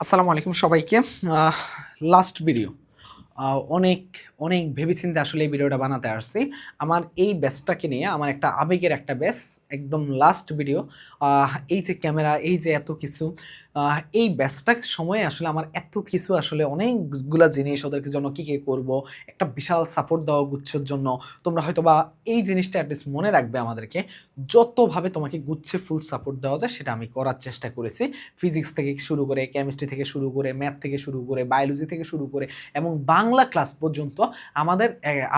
আসসালামু আলাইকুম সবাইকে। লাস্ট ভিডিও অনেক অনেক ভেবেচিন্তে আসলে এই ভিডিওটা বানাতে আসছি। আমার এই ব্যাসটাকে নিয়ে আমার একটা আবেগের একটা ব্যাস একদম লাস্ট ভিডিও এই যে ক্যামেরা এই যে এত কিছু এই ব্যাচটার সময়ে আসলে আমার এত কিছু আসলে অনেকগুলা জিনিস ওদেরকে জন্য কী কী করব, একটা বিশাল সাপোর্ট দেওয়া গুচ্ছের জন্য। তোমরা হয়তো বা এই জিনিসটা অ্যাটলিস্ট মনে রাখবে আমাদেরকে। যতভাবে তোমাকে গুচ্ছে ফুল সাপোর্ট দেওয়া যায়, সেটা আমি করার চেষ্টা করেছি। ফিজিক্স থেকে শুরু করে কেমিস্ট্রি থেকে শুরু করে ম্যাথ থেকে শুরু করে বায়োলজি থেকে শুরু করে এবং বাংলা ক্লাস পর্যন্ত আমাদের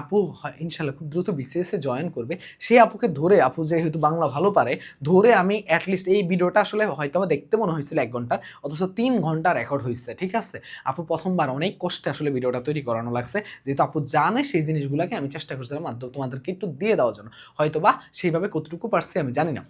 আপু ইনশাল্লাহ খুব দ্রুত বিসিএসে জয়েন করবে। সেই আপুকে ধরে, আপু যেহেতু বাংলা ভালো পারে, ধরে আমি অ্যাটলিস্ট এই ভিডিওটা আসলে হয়তো দেখতে মনে হয়েছিল এক ঘণ্টার, অথচ তিন ঘণ্টা রেকর্ড হয়েছে ঠিক আছে? আপু প্রথমবার অনেক কষ্টে আসলে ভিডিওটা তৈরি করানো লাগছে। যেহেতু আপু জানে সেই জিনিসগুলোকে আমি চেষ্টা করছিলাম, মাধ্যম তোমাদেরকে একটু দিয়ে দেওয়ার জন্য। হয়তো বা সেইভাবে কতটুকু পারছি আমি জানি না।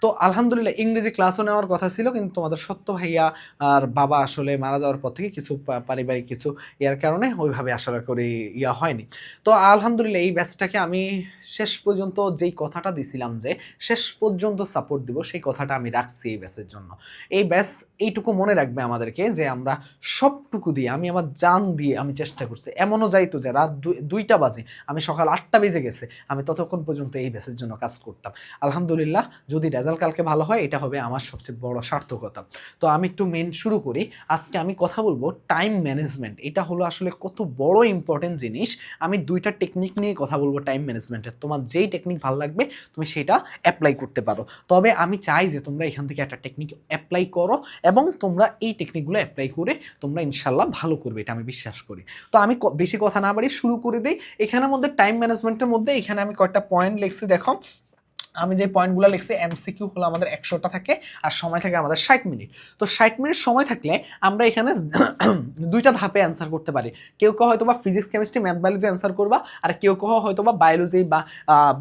তো আলহামদুলিল্লাহ ইংরেজি ক্লাসও নেওয়ার কথা ছিল, কিন্তু তোমাদের সত্য ভাইয়া আর বাবা আসলে মারা যাওয়ার পর থেকে কিছু পারিবারিক কিছু ইয়ার কারণে ওইভাবে আশা করি ইয়া হয়নি। তো আলহামদুলিল্লাহ এই ব্যাচটাকে আমি শেষ পর্যন্ত যেই কথাটা দিছিলাম যে শেষ পর্যন্ত সাপোর্ট দিব, সেই কথাটা আমি রাখছি এই ব্যাচের জন্য। এই ব্যাচ এইটুকু মনে রাখবে আমাদেরকে যে আমরা সবটুকু দিয়ে, আমি আমার জান দিয়ে আমি চেষ্টা করছি। এমনও যাইতো যে রাত দুই- দুইটা বাজে, আমি সকাল আটটা বেজে গেছে, আমি ততক্ষণ পর্যন্ত এই ব্যাচের জন্য কাজ করতাম। আলহামদুলিল্লাহ যদি রেজাল্ট কালকে ভালো হয়, এটা হবে আমার সবচেয়ে বড় সার্থকতা। তো আমি একটু মেন শুরু করি। আজকে আমি কথা বলব টাইম ম্যানেজমেন্ট এটা হলো আসলে কত বড় ইম্পর্টেন্ট জিনিস। আমি দুইটা টেকনিক নিয়ে কথা বলব টাইম ম্যানেজমেন্টের তোমার যেই টেকনিক ভালো লাগবে, তুমি সেটা অ্যাপ্লাই করতে পারো। তবে আমি চাই যে তোমরা এখান থেকে একটা টেকনিক অ্যাপ্লাই করো এবং তোমরা এই টেকনিকগুলো অ্যাপ্লাই করে তোমরা ইনশাল্লাহ ভালো করবে, এটা আমি বিশ্বাস করি। তো আমি বেশি কথা না বাড়িয়ে শুরু করে দিই। এখানের মধ্যে টাইম ম্যানেজমেন্টের মধ্যে এখানে আমি কয়েকটা পয়েন্ট লিখছি। দেখো আমি যে পয়েন্টগুলো লিখছি এমসিকিউ হলো আমাদের একশোটা থাকে আর সময় থাকে আমাদের ষাট মিনিট। তো ষাট মিনিট সময় থাকলে আমরা এখানে দুইটা ধাপে অ্যান্সার করতে পারি। কেউ কেউ হয়তো বা physics chemistry math biology answer করবা আর কেউ কেউ হয়তো বা বায়োলজি বা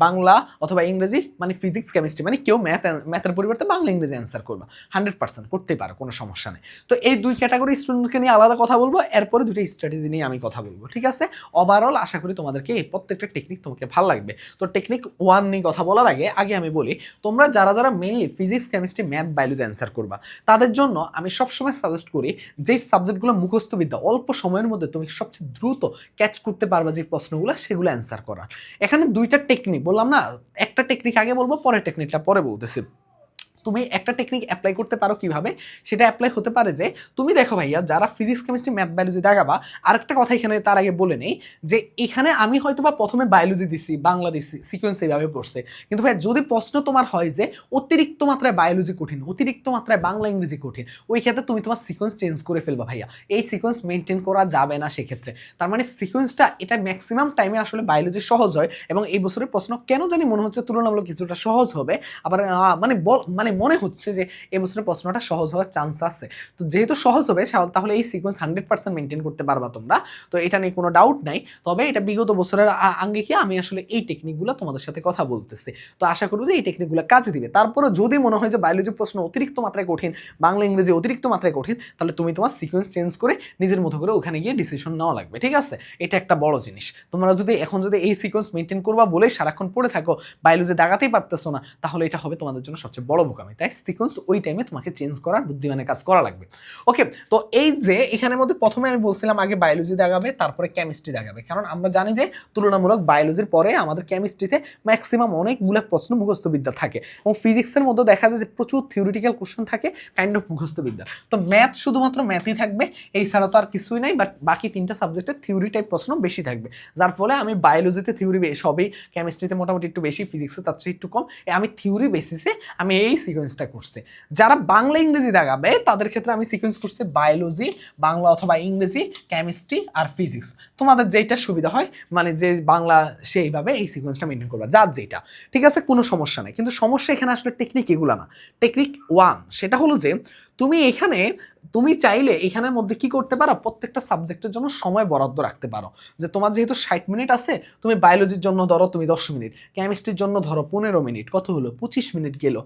বাংলা অথবা ইংরেজি মানে ফিজিক্স কেমিস্ট্রি মানে কেউ ম্যাথ ম্যাথের পরিবর্তে বাংলা, ইংরেজি অ্যান্সার করবা। হান্ড্রেড পার্সেন্ট করতেই পারো, কোনো সমস্যা নেই। তো এই দুই ক্যাটাগরি স্টুডেন্টকে নিয়ে আলাদা কথা বলব, এরপরে দুটো স্ট্র্যাটেজি নিয়ে আমি কথা বলব, ঠিক আছে? ওভারঅল আশা করি তোমাদেরকে এই প্রত্যেকটা টেকনিক তোমাকে ভালো লাগবে। তো টেকনিক ওয়ান নিয়ে কথা বলার আগে আগে আমি বলি, তোমরা যারা যারা mainly physics chemistry math biology answer করবা, তাদের জন্য আমি সবসময় সাজেস্ট করি যেই সাবজেক্টগুলো মুখস্থবিদ্যা অল্প সময়ের মধ্যে তুমি সবচেয়ে দ্রুত ক্যাচ করতে পারবা যে প্রশ্নগুলো, সেগুলো অ্যান্সার করা এখানে দুইটা টেকনিক বললাম না, একটা টেকনিক আগে বলব, পরের টেকনিকটা পরে বলতেছি। তুমি একটা টেকনিক অ্যাপ্লাই করতে পারো কীভাবে? সেটা অ্যাপ্লাই হতে পারে যে তুমি দেখো ভাইয়া যারা ফিজিক্স কেমিস্ট্রি ম্যাথ বায়োলজি দেখাবা আরেকটা কথা এখানে তার আগে বলে নেই যে এখানে আমি হয়তো বা প্রথমে বায়োলজি দিছি বাংলা দিছি সিকোয়েন্স এইভাবে পড়ছে। কিন্তু ভাই যদি প্রশ্ন তোমার হয় যে অতিরিক্ত মাত্রায় বায়োলজি কঠিন অতিরিক্ত মাত্রায় বাংলা ইংরেজি কঠিন ওই ক্ষেত্রে তুমি তোমার সিকোয়েন্স চেঞ্জ করে ফেলবা ভাইয়া। এই সিকোয়েন্স মেনটেন করা যাবে না সেক্ষেত্রে। তার মানে সিকোয়েন্সটা এটা ম্যাক্সিমাম টাইমে আসলে বায়োলজি সহজ হয় এবং এই বছরের প্রশ্ন কেন জানি মনে হচ্ছে তুলনামূলক কিছুটা সহজ হবে। আবার আহ, মানে বল- মানে হচ্ছে যে এই বছরের প্রশ্নটা সহজ হওয়ার চান্স আছে। তো যেহেতু সহজ হবে তাহলে এই সিকোয়েন্স হান্ড্রেড পার্সেন্ট মেনটেন করতে পারবা তোমরা। তো এটা নিয়ে কোনো ডাউট নাই। তবে এটা বিগত বছরের আ- আঙ্গিকে আমি আসলে এই টেকনিকগুলো তোমাদের সাথে কথা বলতেছি। তো আশা করব যে এই টেকনিকগুলো কাজে দিবে। তারপরে যদি মনে হয় যে বায়োলজি প্রশ্ন অতিরিক্ত মাত্রায় কঠিন, বাংলা, ইংরেজি অতিরিক্ত মাত্রায় কঠিন, তাহলে তুমি তোমার সিকোয়েন্স চেঞ্জ করে নিজের মতো করে ওখানে গিয়ে ডিসিশন নেওয়া লাগবে। ঠিক আছে? এটা একটা বড় জিনিস। তোমরা যদি এখন যদি এই সিকোয়েন্স মেনটেন করবা বলে সারাক্ষণ পড়ে থাকো বায়োলজি দাগাতেই পারতেছো না, তাহলে এটা হবে তোমাদের জন্য সবচেয়ে বড় বোকামি তাই সিকোয়েন্স ওই টাইমে তোমাকে চেঞ্জ করার বুদ্ধিমানের কাজ করা লাগবে। ওকে তো এই যে এখানের মধ্যে প্রথমে আমি বলছিলাম আগে বায়োলজি দেখাবে, তারপরে কেমিস্ট্রি দেখাবে। কারণ আমরা জানি যে তুলনামূলক বায়োলজির পরে আমাদের কেমিস্ট্রিতে ম্যাক্সিমাম অনেকগুলো প্রশ্ন মুখস্থবিদ্যা থাকে এবং ফিজিক্সের মধ্যে দেখা যায় যে প্রচুর থিওরিটিক্যাল কোশ্চেন থাকে কাইন্ড অফ মুখস্থবিদ্যা তো ম্যাথ শুধুমাত্র ম্যাথই থাকবে, এই ছাড়া তো আর কিছুই নাই বাট বাকি তিনটা সাবজেক্টে থিওরি টাইপ প্রশ্ন বেশি থাকবে। যার ফলে আমি বায়োলজিতে থিওরি সবই কেমিস্ট্রিতে মোটামুটি একটু বেশি ফিজিক্সে তার চেয়ে একটু কম। আমি থিওরি বেসিসে আমি এই সিকোয়েন্সটা করছি। যারা বাংলা ইংরেজি দেখাবে, তাদের ক্ষেত্রে আমি সিকোয়েন্স করছি বায়োলজি বাংলা অথবা ইংরেজি কেমিস্ট্রি আর ফিজিক্স তোমাদের যেইটা সুবিধা হয় মানে যে বাংলা সেইভাবে এই সিকোয়েন্সটা মেনটেন করবা, যার যেটা ঠিক আছে? কোনো সমস্যা নেই। কিন্তু সমস্যা এখানে আসলে টেকনিক এগুলো না। টেকনিক ওয়ান সেটা হলো যে, তুমি এখানে, তুমি চাইলে এখানের মধ্যে কি করতে পারো? প্রত্যেকটা সাবজেক্টের জন্য সময় বরাদ্দ রাখতে পারো। যে তোমার যেহেতু ষাট মিনিট আছে, তুমি বায়োলজির জন্য ধরো তুমি দশ মিনিট কেমিস্ট্রির জন্য ধরো পনেরো মিনিট, কত হলো? পঁচিশ মিনিট গেলো।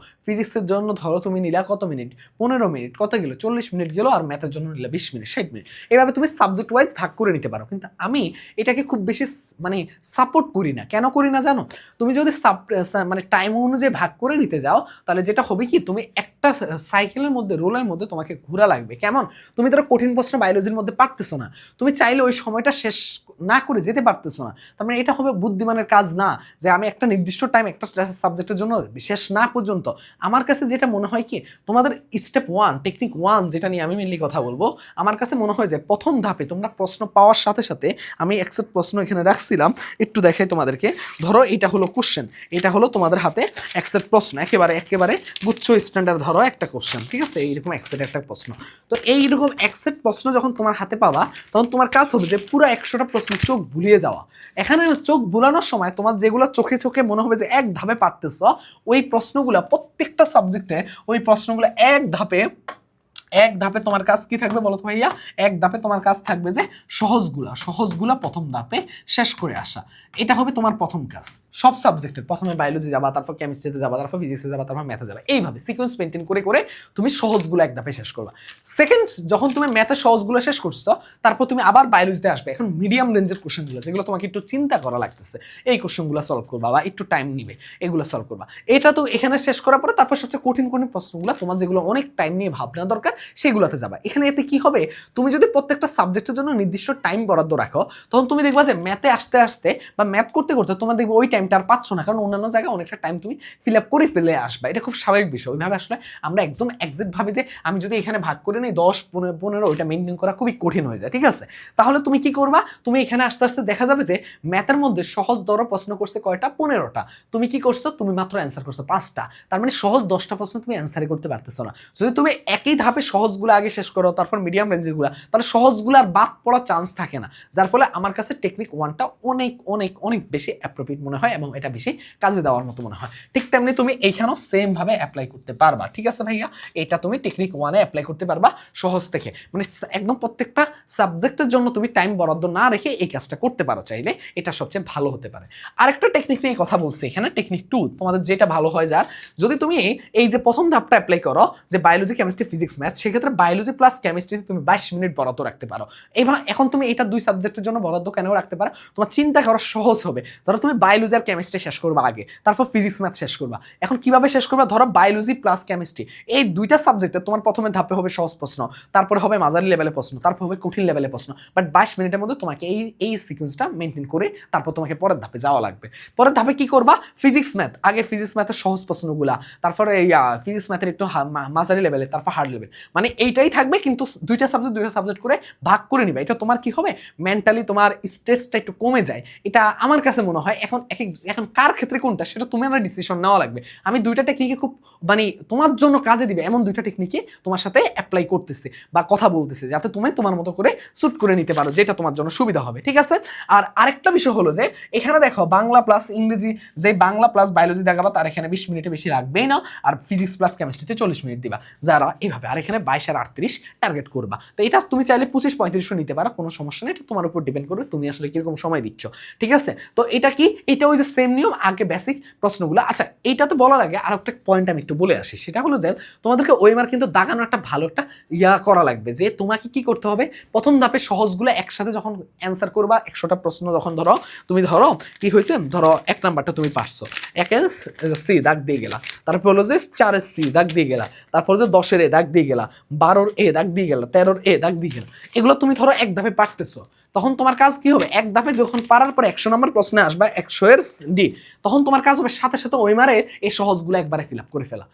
ফিজিক্সের জন্য ধরো তুমি নিলা কত মিনিট? পনেরো মিনিট। কত গেলো? চল্লিশ মিনিট গেলো আর ম্যাথের জন্য নিলে বিশ মিনিট, ষাট মিনিট। এভাবে তুমি সাবজেক্ট ওয়াইজ ভাগ করে নিতে পারো। কিন্তু আমি এটাকে খুব বেশি মানে সাপোর্ট করি না। কেন করি না জানো? তুমি যদি সাব- মানে টাইম অনুযায়ী ভাগ করে নিতে যাও, তাহলে যেটা হবে কি? তুমি একটা সাইকেলের মধ্যে রোলের মধ্যে তোমাকে ঘোরা লাগবে। কেমন? তুমি ধরো কঠিন প্রশ্ন বায়োলজির মধ্যে পারতেছো না। তুমি চাইলে ওই সময়টা শেষ না করে যেতে পারতেছো না। তার মানে এটা হবে বুদ্ধিমানের কাজ না, যে আমি একটা নির্দিষ্ট টাইম একটা সাবজেক্টের জন্য শেষ না পর্যন্ত আমার কাছে যেটা মনে হয় কি, তোমাদের স্টেপ ওয়ান টেকনিক ওয়ান যেটা নিয়ে আমি মেনলি কথা বলব, আমার কাছে মনে হয় যে প্রথম ধাপে তোমরা প্রশ্ন পাওয়ার সাথে সাথে আমি একসেপ্ট প্রশ্ন এখানে রাখছিলাম, একটু দেখাই তোমাদেরকে। ধরো এটা হলো কোশ্চেন এটা হলো তোমাদের হাতে একসেপ্ট প্রশ্ন, একেবারে একেবারে গুচ্ছ স্ট্যান্ডার্ড ধরো একটা কোশ্চেন ঠিক আছে? এইরকম একসেপ্ট একটা প্রশ্ন। তো এইরকম একসেপ্ট প্রশ্ন যখন তোমার হাতে পাবা, তখন তোমার কাজ হবে যে পুরো একশোটা প্রশ্ন চোখ ভুলিয়ে যাওয়া। এখানে চোখ ভুলানোর সময় তোমার যেগুলো চোখে চোখে মনে হবে যে এক ধাপে পারতেছ, ওই প্রশ্নগুলো প্রত্যেকটা সাবজেক্টে ওই প্রশ্নগুলো এক ধাপে এক ধাপে তোমার কাজ কি থাকবে বলো তো ভাইয়া? এক ধাপে তোমার কাজ থাকবে যে সহজগুলা সহজগুলা প্রথম ধাপে শেষ করে আসা। এটা হবে তোমার প্রথম কাজ। সব সাবজেক্টের প্রথমে বায়োলজি যাবা, তারপর কেমিস্ট্রিতে যাবা, তারপর ফিজিক্সে যাবা, তারপর ম্যাথে যাবা। এইভাবে সিকোয়েন্স মেনটেন করে করে তুমি সহজগুলো এক ধাপে শেষ করবা। সেকেন্ড যখন তুমি ম্যাথে সহজগুলো শেষ করছ, তারপর তুমি আবার বায়োলজিতে আসবে। এখন মিডিয়াম রেঞ্জের কোশ্চেনগুলো যেগুলো তোমাকে একটু চিন্তা করা লাগতেছে, এই কোশ্চেনগুলো সলভ করবা বা একটু টাইম নিবে, এগুলো সলভ করবা। এটা তো এখানে শেষ করার পরে তারপর সবচেয়ে কঠিন কঠিন প্রশ্নগুলো, তোমার যেগুলো অনেক টাইম নিয়ে ভাবনা দরকার সেগুলোতে যাবা। এখানে এতে কি হবে? তুমি যদি প্রত্যেকটা সাবজেক্টের জন্য নির্দিষ্ট টাইম বরাদ্দ রাখো, তখন তুমি দেখবা যে ম্যাথে আসতে আসতে বা ম্যাথ করতে করতে তোমার দেখবে ওই টাইমটা আর পাচ্ছ না, কারণ অন্যান্য জায়গায় অনেকটা টাইম তুমি ফিল আপ করে ফেলে আসবা। এটা খুব স্বাভাবিক বিষয়। ওইভাবে আসলে আমরা একদম একজ্যাক্ট ভাবে যে আমি যদি এখানে ভাগ করে নিই, দশ পনেরো, ওইটা মেনটেন করা খুবই কঠিন হয়ে যায়, ঠিক আছে? তাহলে তুমি কি করবা? তুমি এখানে আস্তে আস্তে দেখা যাবে যে ম্যাথের মধ্যে সহজ দর প্রশ্ন করছে কয়টা? পনেরোটা। তুমি কি করছ? তুমি মাত্র অ্যান্সার করছ পাঁচটা। তার মানে সহজ দশটা প্রশ্ন তুমি অ্যান্সারই করতে পারতেছো না। যদি তুমি একই ধাপে সহজগুলো আগে শেষ করো, তারপর মিডিয়াম রেঞ্জেরগুলো তাহলে সহজগুলো আর বাদ পড়ার চান্স থাকে না। যার ফলে আমার কাছে টেকনিক ওয়ানটা অনেক অনেক অনেক বেশি অ্যাপ্রোপ্রিয়েট মনে হয় এবং এটা বেশি কাজে দেওয়ার মতো মনে হয়। ঠিক তেমনি তুমি এইখানেও সেম ভাবে অ্যাপ্লাই করতে পারবা। ঠিক আছে ভাইয়া? এটা তুমি টেকনিক ওয়ানে অ্যাপ্লাই করতে পারবা সহজ থেকে। মানে একদম প্রত্যেকটা সাবজেক্টের জন্য তুমি টাইম বরাদ্দ না রেখে এই কাজটা করতে পারো চাইলে। এটা সবচেয়ে ভালো হতে পারে। আরেকটা টেকনিক নিয়ে কথা বলছি এখানে টেকনিক টু তোমাদের যেটা ভালো হয় যার, যদি তুমি এই যে প্রথম ধাপটা অ্যাপ্লাই করো, যে বায়োলজি কেমিস্ট্রি ফিজিক্স ম্যাথ সেক্ষেত্রে বায়োলজি প্লাস কেমিস্ট্রিতে তুমি বাইশ মিনিট বরাদ্দ রাখতে পারো। এবার এখন তুমি এটা দুই সাবজেক্টের জন্য বরাদ্দ কেন রাখতে পারো? তোমার চিন্তা করা সহজ হবে। ধরো তুমি বায়োলজি আর কেমিস্ট্রি শেষ করবা আগে, তারপর ফিজিক্স ম্যাথ শেষ করবা। এখন কীভাবে শেষ করবা? ধরো বায়োলজি প্লাস কেমিস্ট্রি এই দুইটা সাবজেক্টে তোমার প্রথমে ধাপে হবে সহজ প্রশ্ন, তারপরে হবে মাঝারি লেভেলের প্রশ্ন, তারপর হবে কঠিন লেভেলের প্রশ্ন। বাট বাইশ মিনিটের মধ্যে তোমাকে এই এই সিকোয়েন্সটা মেনটেন করে তারপর তোমাকে পরের ধাপে যাওয়া লাগবে। পরের ধাপে কি করবা? ফিজিক্স ম্যাথ আগে ফিজিক্স ম্যাথের সহজ প্রশ্নগুলা, তারপরে এই ফিজিক্স ম্যাথের একটু মাঝারি লেভেলে তারপর হার্ড লেভেল মানে এইটাই থাকবে, কিন্তু দুইটা সাবজেক্ট দুইটা সাবজেক্ট করে ভাগ করে নিবে। এটা তোমার কি হবে? মেন্টালি তোমার স্ট্রেসটা একটু কমে যায়। এটা আমার কাছে মনে হয়, এখন এক এখন কার ক্ষেত্রে কোনটা, সেটা তুমি আমার ডিসিশন নেওয়া লাগবে। আমি দুইটা টেকনিকে খুব মানে তোমার জন্য কাজে দিবে, এমন দুইটা টেকনিকে তোমার সাথে অ্যাপ্লাই করতেছে বা কথা বলতেছে, যাতে তুমি তোমার মতো করে স্যুট করে নিতে পারো, যেটা তোমার জন্য সুবিধা হবে, ঠিক আছে? আর আরেকটা বিষয় হলো যে, এখানে দেখো বাংলা প্লাস ইংরেজি, যে বাংলা প্লাস বায়োলজি দেখাবা, তার এখানে বিশ মিনিটে বেশি রাখবেই না। আর ফিজিক্স প্লাস কেমিস্ট্রিতে চল্লিশ মিনিট দিবা। যারা এইভাবে আর এখানে বাইশ আর আটত্রিশ টার্গেট করবা। তো এটা তুমি চাইলে পঁচিশ, পঁয়ত্রিশও নিতে পারো, কোনো সমস্যা নেই। এটা তোমার উপর ডিপেন্ড করবে, তুমি আসলে কীরকম সময় দিচ্ছ। ঠিক আছে? তো এটা কি? এটা ওই যে সেম নিয়ম, আগে বেসিক প্রশ্নগুলো। আচ্ছা এটা এইটাতে বলার আগে আর একটা পয়েন্ট আমি একটু বলে আসি। সেটা হলো যে, তোমাদেরকে ওয়েমার কিন্তু দাগানো একটা ভালো একটা ইয়া করা লাগবে যে, তোমাকে কি করতে হবে? প্রথম ধাপে সহজগুলো একসাথে যখন অ্যান্সার করবা, একশোটা প্রশ্ন যখন ধরো, তুমি ধরো, কি হয়েছে? ধরো, এক নাম্বারটা তুমি পারছ। একের সি, দাগ দিয়ে গেলা। তারপর হলো যে, চারের সি, দাগ দিয়ে গেলা। তারপর যে, দশের এ, দাগ দিয়ে গেলা। বারোর এ দাগ দিয়ে গেল, তেরোর এ দাগ দিয়ে গেল। এগুলো তুমি ধরো এক ধাপে পারতেছো। তখন তোমার কাজ কি হবে? এক ধাপে যখন পারার পর একশো নম্বর প্রশ্নে আসবা, একশো এর ডি, তখন তোমার কাজ হবে সাথে সাথে ওইমারে এই সহজগুলো একবারে ফিল আপ করে ফেলা।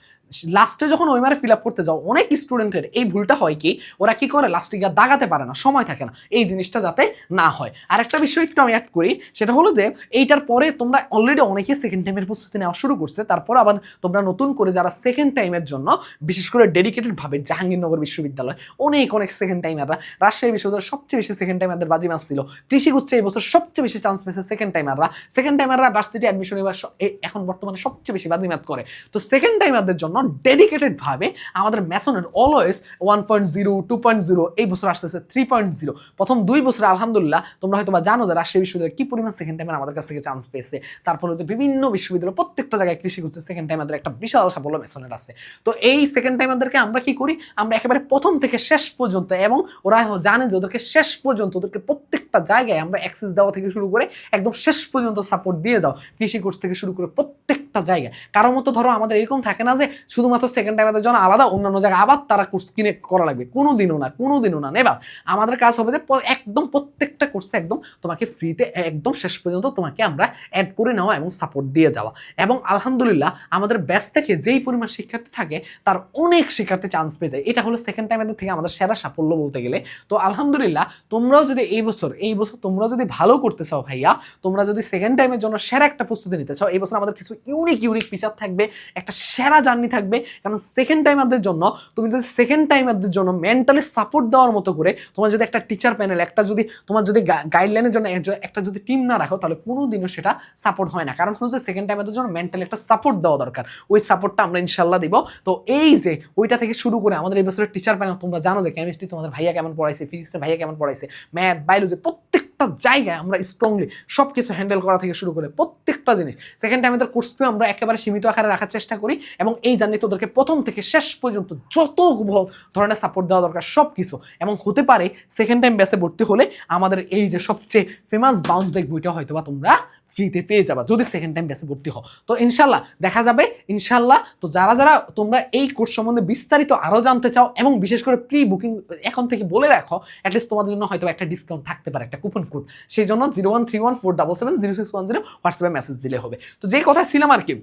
লাস্টে যখন ওইমারে ফিল আপ করতে যাও, অনেক স্টুডেন্টের এই ভুলটা হয় কি, ওরা কি করে? লাস্টে গিয়ে দাগাতে পারে না, সময় থাকে না, এই জিনিসটা যাতে না হয়। আর একটা বিষয় একটু আমি অ্যাড করি, সেটা হলো যে এইটার পরে তোমরা অলরেডি অনেকেই সেকেন্ড টাইমের প্রস্তুতি নেওয়া শুরু করছে, তারপর আবার তোমরা নতুন করে যারা সেকেন্ড টাইমের জন্য, বিশেষ করে ডেডিকেটেড ভাবে জাহাঙ্গীরনগর বিশ্ববিদ্যালয়, অনেক অনেক সেকেন্ড টাইমাররা রাজশাহী বিশ্ববিদ্যালয় সবচেয়ে বেশি সেকেন্ড টাইমারদের বাজি মাস ছিল কৃষি গুচ্ছে এই বছর সবচেয়ে বেশি চান্স পেয়েছে সেকেন্ড টাইমাররা সেকেন্ড টাইমাররা ভার্সিটি অ্যাডমিশন এবার এখন বর্তমানে সবচেয়ে বেশি বাজিমাত করে। তো সেকেন্ড টাইমারদের জন্য ডেডিকেটেড ভাবে আমাদের ম্যাসনের always one point zero two point zero এই বছর আসতেছে থ্রি পয়েন্ট জিরো প্রথম দুই বছরে আলহামদুলিল্লাহ তোমরা হয়তো বা জানো যে রাজশাহী বিশ্ববিদ্যালয় কি পরিমাণ সেকেন্ড টাইমার আমাদের কাছ থেকে চান্স পেয়েছে। তারপর হচ্ছে বিভিন্ন বিশ্ববিদ্যালয়, প্রত্যেকটা জায়গায় কৃষি গুচ্ছে সেকেন্ড টাইমারদের একটা বিশাল সাফল্য ম্যাসনের আছে। তো এই সেকেন্ড টাইমারদেরকে আমরা কি করি? আমরা একেবারে প্রথম থেকে শেষ পর্যন্ত এবং ওরা জানে যে ওদেরকে শেষ পর্যন্ত, ওদেরকে প্রত্যেকটা জায়গায় আমরা অ্যাক্সেস দেওয়া থেকে শুরু করে একদম শেষ পর্যন্ত সাপোর্ট দিয়ে যাও। কৃষি কোর্স থেকে শুরু করে প্রত্যেকটা প্রত্যেকটা জায়গায়। কারও মতো ধরো আমাদের এরকম থাকে না যে শুধুমাত্র সেকেন্ড টাইমের জন্য আলাদা, অন্যান্য জায়গায় আবার তারা কোর্স কিনে করা লাগবে। কোনো দিনও না কোনো দিনও না। নেবার। আমাদের কাজ হবে যে একদম প্রত্যেকটা কোর্সে একদম তোমাকে ফ্রিতে একদম শেষ পর্যন্ত তোমাকে আমরা অ্যাড করে নেওয়া এবং সাপোর্ট দিয়ে যাওয়া। এবং আলহামদুলিল্লাহ আমাদের ব্যাচ থেকে যেই পরিমাণ শিক্ষার্থী থাকে, তার অনেক শিক্ষার্থী চান্স পেয়ে যায়। এটা হলো সেকেন্ড টাইমের থেকে আমাদের সেরা সাফল্য বলতে গেলে। তো আলহামদুলিল্লাহ তোমরাও যদি এই বছর এই বছর তোমরাও যদি ভালো করতে চাও ভাইয়া, তোমরা যদি সেকেন্ড টাইমের জন্য সেরা একটা প্রস্তুতি নিতে চাও, এই বছর আমাদের কিছু ইউনিক ইউনিক ফিচার থাকবে, একটা সেরা জার্নি থাকবে। কারণ সেকেন্ড টাইমারদের জন্য, তুমি যদি সেকেন্ড টাইমারদের জন্য মেন্টালি সাপোর্ট দেওয়ার মতো করে তোমার যদি একটা টিচার প্যানেল একটা যদি তোমার যদি গাইডলাইনের জন্য একটা যদি টিম না রাখো, তাহলে কোনো দিনও সেটা সাপোর্ট হয় না। কারণ হচ্ছে সেকেন্ড টাইমারদের জন্য মেন্টালি একটা সাপোর্ট দেওয়া দরকার। ওই সাপোর্টটা আমরা ইনশাল্লাহ দিব। তো এই যে, ওইটা থেকে শুরু করে আমাদের এই বছরের টিচার প্যানেল তোমরা জানো যে কেমিস্ট্রি তোমাদের ভাইয়া কেমন পড়াইছে ফিজিক্সের ভাইয়া কেমন পড়াইছে ম্যাথ বায়োলজি প্রত্যেকটা জায়গায় আমরা স্ট্রংলি সব কিছু হ্যান্ডেল করা থেকে শুরু করে প্রত্যেকটা জিনিস। সেকেন্ড টাইম আমাদের কোর্স আমরা একেবারে সীমিত আকারে রাখার চেষ্টা করি এবং এই জার্নি তোদেরকে প্রথম থেকে শেষ পর্যন্ত যত ধরনের সাপোর্ট দেওয়া দরকার সব কিছু এবং হতে পারে সেকেন্ড টাইম ব্যাসে ভর্তি হলে আমাদের এই যে সবচেয়ে ফেমাস বাউন্স ব্যাক বইটা হয়তো বা তোমরা ফ্রিতে পেয়ে যাবা। যদি সেকেন্ড টাইম ব্যাসে ভর্তি হও। তো ইনশাল্লাহ দেখা যাবে। ইনশাল্লাহ তো যারা যারা তোমরা এই কোর্স সম্বন্ধে বিস্তারিত আরও জানতে চাও এবং বিশেষ করে প্রি বুকিং এখন থেকে বলে রাখো অ্যাটলিস্ট তোমাদের জন্য হয়তো একটা ডিসকাউন্ট থাকতে পারে, একটা কুপন কোড সেই জন্য zero one three one four double seven zero six one zero হোয়াটসঅ্যাপে মেসেজ দিলে হবে। তো যে কথা ছিলাম আর কি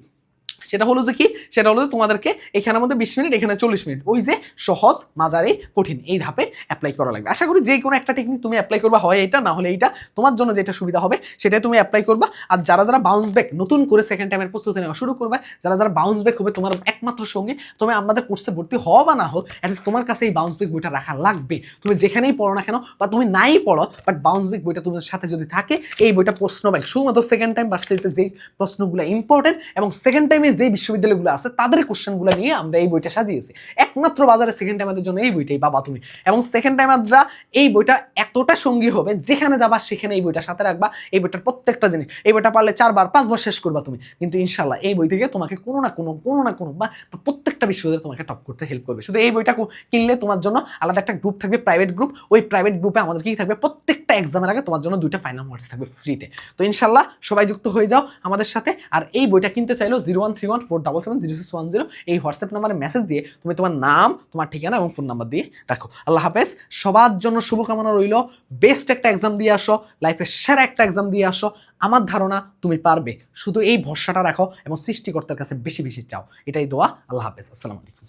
সেটা হলো যে কি? সেটা হলো যে তোমাদেরকে এখানের মধ্যে বিশ মিনিট, এখানে চল্লিশ মিনিট। ওই যে সহজ মাজারে কঠিন এই ধাপে অ্যাপ্লাই করা লাগবে। আশা করি যে কোনো একটা টেকনিক তুমি অ্যাপ্লাই করবা, হয় এটা, না হলে এইটা, তোমার জন্য যেটা সুবিধা হবে সেটাই তুমি অ্যাপ্লাই করবা। আর যারা যারা বাউন্স ব্যাক নতুন করে সেকেন্ড টাইমের প্রস্তুতি নেওয়া শুরু করবে, যারা যারা বাউন্স ব্যাক হবে, তোমার একমাত্র সঙ্গে তুমি আমাদের কোর্সে ভর্তি হও বা না হও অ্যাটলিস্ট তোমার কাছে এই বাউন্স ব্যাক বইটা রাখা লাগবে। তুমি যেখানেই পড়ো না কেন, বা তুমি নাই পড়ো বাট বাউন্স ব্যাক বইটা তোমার সাথে যদি থাকে, এই বইটা প্রশ্ন ব্যাক শুধুমাত্র সেকেন্ড টাইম ভার্সিটিতে যেই প্রশ্নগুলো ইম্পর্টেন্ট এবং সেকেন্ড টাইমে যেই বিশ্ববিদ্যালয়গুলো আছে, তাদের কোশ্চেনগুলো নিয়ে আমরা এই বইটা সাজিয়েছি। একমাত্র বাজারে সেকেন্ড টাইমারদের জন্য এই বইটাই বাবা তুমি। এবং সেকেন্ড টাইমাররা এই বইটা এতটা সঙ্গী হবে, যেখানে যাবা সেখানে এই বইটা সাথে রাখবা। এই বইটার প্রত্যেকটা জিনিস, এই বইটা পারলে চারবার, পাঁচবার শেষ করবা তুমি। কিন্তু ইনশাল্লাহ এই বই থেকে তোমাকে কোনো না কোনো কোনো না কোনো বা প্রত্যেকটা বিশ্ববিদ্যালয় তোমাকে টপ করতে হেল্প করবে। শুধু এই বইটা কিনলে তোমার জন্য আলাদা একটা গ্রুপ থাকবে প্রাইভেট গ্রুপ ওই প্রাইভেট গ্রুপে আমাদের কি থাকবে? প্রত্যেকটা এক্সামের আগে তোমার জন্য দুইটা ফাইনাল মার্কস থাকবে ফ্রিতে তো। ইনশাল্লাহ সবাই যুক্ত হয়ে যাও আমাদের সাথে। আর এই বইটা কিনতে চাইলেও zero one three one four double seven zero six one zero এই হোয়াটসঅ্যাপ নাম্বারে মেসেজ দিয়ে তুমি তোমার নাম, তোমার ঠিকানা এবং ফোন নাম্বার দিয়ে রাখো। আল্লাহ হাফেজ, সবার জন্য শুভকামনা রইল। বেস্ট একটা এক্সাম দিয়ে আসো লাইফের সেরা একটা এক্সাম দিয়ে আসো। আমার ধারণা তুমি পারবে। শুধু এই ভরসাটা রাখো এবং সৃষ্টিকর্তার কাছে বেশি বেশি চাও। এটাই দোয়া। আল্লাহ হাফেজ। আসসালামু আলাইকুম।